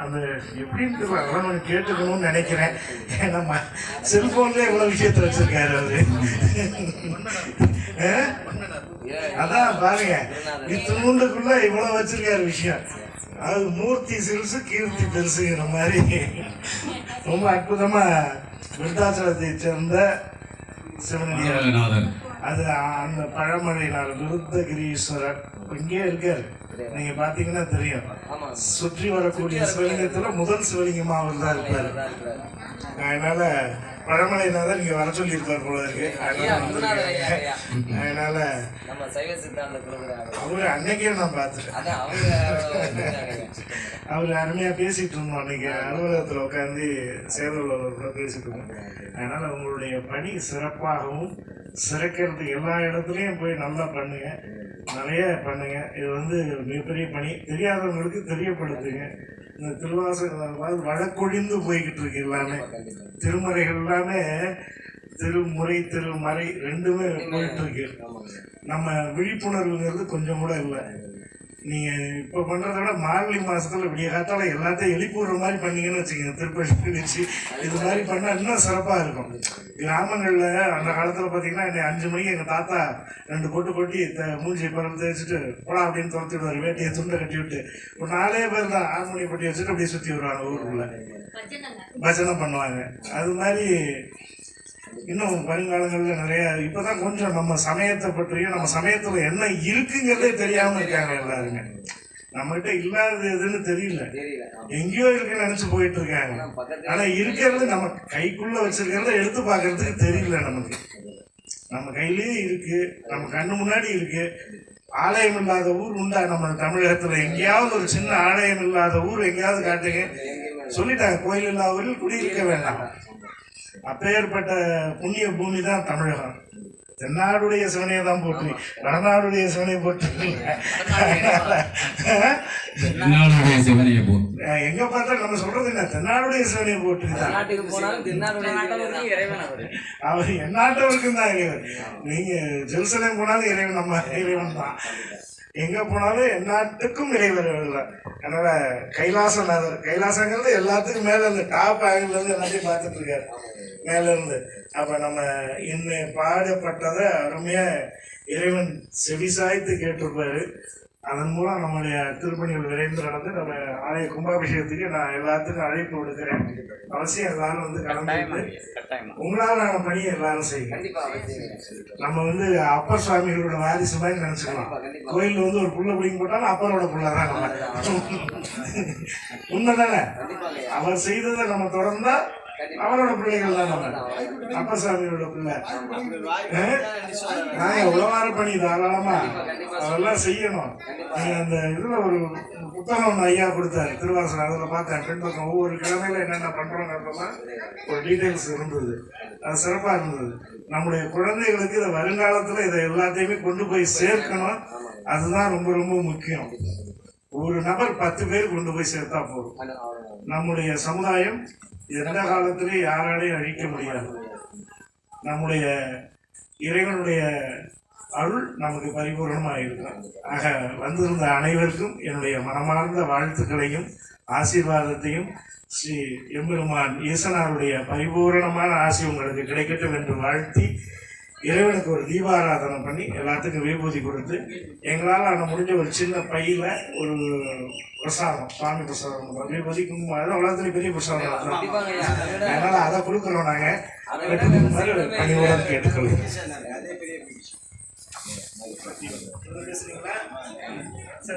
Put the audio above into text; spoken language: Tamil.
அந்த எப்படின்னு தெரியல அதெல்லாம் நான் கேட்டுக்கணும்னு நினைக்கிறேன். ஏன்னா ம- செல்போன்ல இவ்வளவு விஷயத்த வச்சிருக்காரு அவரு? அதான் பாருங்க இத்தினூண்டுக்குள்ள இவ்வளவு வச்சிருக்காரு விஷயம். அது மூர்த்தி சிறுசு கீர்த்தி பெருசுங்கிற மாதிரி. ரொம்ப அற்புதமா விருத்தாச்சலத்தை சேர்ந்த சிவனடியார். அது அந்த பழமொழியினால் விருத்தகிரீஸ்வரர் இங்கே இருக்காரு. நீங்க பாத்தீங்கன்னா தெரியும். சுற்றி வரக்கூடிய சிவலிங்கத்துல முதல் சிவலிங்கமா அவர் தான் இருப்பாரு. அதனால பழமலைநாதர் இங்க வர சொல்லி இருப்பார் போல இருக்கு. அதனால அவரு அன்னைக்கே நான் பார்த்துட்டேன் அவர் அருமையா பேசிட்டு இருந்தோம் அன்னைக்கு. அலுவலகத்துல உட்காந்து சேதலோட பேசிட்டு இருந்தோம். அதனால உங்களுடைய பணி சிறப்பாகவும் சிறக்கிறது எல்லா இடத்துலையும் போய் நல்லா பண்ணுங்க. நிறைய பண்ணுங்க. இது வந்து மிகப்பெரிய பணி. தெரியாதவங்களுக்கு தெரியப்படுத்துங்க. இந்த திருவாசகம் வழக்கொழிந்து போய்கிட்டு இருக்கு எல்லாமே. திருமறைகள் எல்லாமே திருமுறை திருமறை ரெண்டுமே போயிட்டு இருக்கு. நம்ம விழிப்புணர்வுங்கிறது கொஞ்சம் கூட இல்லை. நீங்க இப்ப பண்றதை விட மார்கழி மாசத்துல விடிய காத்தால எல்லாத்தையும் எழுப்பி விடுற மாதிரி பண்ணீங்கன்னு வச்சுக்கோங்க. திருப்பதி நிகழ்ச்சி இது மாதிரி பண்ணா இன்னும் சிறப்பா இருக்கும். கிராமங்கள்ல அந்த காலத்துல பாத்தீங்கன்னா என்னை அஞ்சு மணிக்கு எங்க தாத்தா ரெண்டு கொட்டு கொட்டி த- மூஞ்சி பரம் தேய்ச்சிட்டு போடா அப்படின்னு துரத்தி விடுவாரு. வேட்டியை துண்டை கட்டி விட்டு. ஒரு நாலே பேர் தான் ஹார்மோனி பட்டி வச்சுட்டு அப்படியே சுத்தி வருவாங்க ஊருக்குள்ள. பஜனை பண்ணுவாங்க. அது மாதிரி இன்னும் வருங்காலங்கள்ல நிறைய இப்பதான் கொஞ்சம் நம்ம சமயத்தை பற்றியும் நம்ம சமயத்துல என்ன இருக்குங்கிறதே தெரியாம இருக்காங்க எல்லாருமே. நம்மகிட்ட இல்லாதது எதுன்னு தெரியல. எங்கேயோ இருக்குன்னு நினைச்சு போயிட்டு இருக்காங்க. ஆனா இருக்கிறது நம்ம கைக்குள்ள வச்சிருக்கிறத எடுத்து பார்க்கிறதுக்கு தெரியல நமக்கு. நம்ம கையிலேயே இருக்கு நம்ம கண்ணு முன்னாடி இருக்கு. ஆலயம் இல்லாத ஊர் உண்டா நம்ம தமிழகத்துல? எங்கேயாவது ஒரு சின்ன ஆலயம் இல்லாத ஊர் எங்கேயாவது காட்டுங்க. சொல்லிட்டாங்க கோயில் இல்லாத ஊரில் குடியிருக்க வேண்டாம். அப்பேற்பட்ட புண்ணிய பூமி தான் தமிழகம். தென்னாடுடைய சிவனையை தான் போற்றி வடநாடுடைய சிவனையை போ அஹ் எங்க பார்த்தா நம்ம சொல்றது என்ன? தென்னாடுடைய சிவனை போற்றி தான். நாட்டுக்கு போனாலும் திருநாட்டுடைய இறைவன் அவரு. அவர் எந்நாட்டவருக்கும் தான் இறைவன். நீங்க ஜெருசலேம் போனாலும் இறைவன் நம்ம இறைவன் தான். எங்க போனாலும் எந்நாட்டுக்கும் இறைவன் அதனால் அதனால கைலாசநாதர் கைலாசங்கிறது எல்லாத்துக்கும் மேல இருந்து டாப் ஆங்கிள் இருந்து எல்லாத்தையும் பார்த்துட்டு இருக்காரு. மேல இருந்து. அப்ப நம்ம இன்னும் பாடப்பட்டதை அருமையா இறைவன் செவிசாய்த்து கேட்டிருப்பாரு. அதன் மூலம் நம்முடைய திருப்பணிகள் விரைந்து நடந்து நம்ம ஆலய கும்பாபிஷேகத்துக்கு நான் எல்லாத்துக்கும் அழைப்பு விடுக்கிறேன். அவசியம் எல்லாரும் வந்து கலந்து கட்டாயமா உங்களாலான பணியை எல்லாரும் செய்யுங்க. நம்ம வந்து அப்பர் சுவாமிகளோட வாரிசு மாதிரி நினைச்சுக்கலாம். கோயில்ல வந்து ஒரு புள்ள பிடிங்க போட்டாலும் அப்பரோட புள்ள தான் நம்ம உண்மைதானே? அவர் செய்ததை நம்ம தொடர்ந்தா அவரோட பிள்ளைகள் தான் சுவாமியோட பிள்ளை? நாங்க உழவார பணி தாராளமா. அதெல்லாம் செய்யணும். அந்த இதுல ஒரு புத்தகம் ஒன்று ஐயா கொடுத்தாரு திருவாசகம் அதுல பார்த்தேன் பின்பக்கம் ஒவ்வொரு கிழமையில என்னென்ன பண்றோங்கிறதெல்லாம் ஒரு டீடைல்ஸ் இருந்தது. அது சிறப்பா இருந்தது. நம்முடைய குழந்தைகளுக்கு இதை வருங்காலத்துல இதை எல்லாத்தையுமே கொண்டு போய் சேர்க்கணும். அதுதான் ரொம்ப ரொம்ப முக்கியம். ஒரு நபர் பத்து பேர் கொண்டு போய் சேர்த்தா போதும். நம்முடைய சமுதாயம் எந்த காலத்திலையும் யாராலையும் அழிக்க முடியாது. நம்முடைய இறைவனுடைய அருள் நமக்கு பரிபூர்ணமாக இருக்கும் ஆக வந்திருந்த அனைவருக்கும் என்னுடைய மனமார்ந்த வாழ்த்துக்களையும் ஆசீர்வாதத்தையும் ஸ்ரீ எம்பெருமான் ஈசனாருடைய பரிபூரணமான ஆசி உங்களுக்கு கிடைக்கட்டும் என்று வாழ்த்தி இறைவனுக்கு ஒரு தீபாராதனை பண்ணி எல்லாத்துக்கும் விபூதி கொடுத்து எங்களால் ஆன முடிஞ்ச ஒரு சின்ன பையில ஒரு பிரசாதம் சுவாமி பிரசாதம் விபூதி குங்குமம் அதெல்லாம் உலகத்துல பெரிய பிரசாதம். அதை அதனால அதை கொடுக்குறோம் நாங்க. அதை விட வெற்றி மாதிரி பணிவுடன் கேட்டுக்கொள்கிறோம்.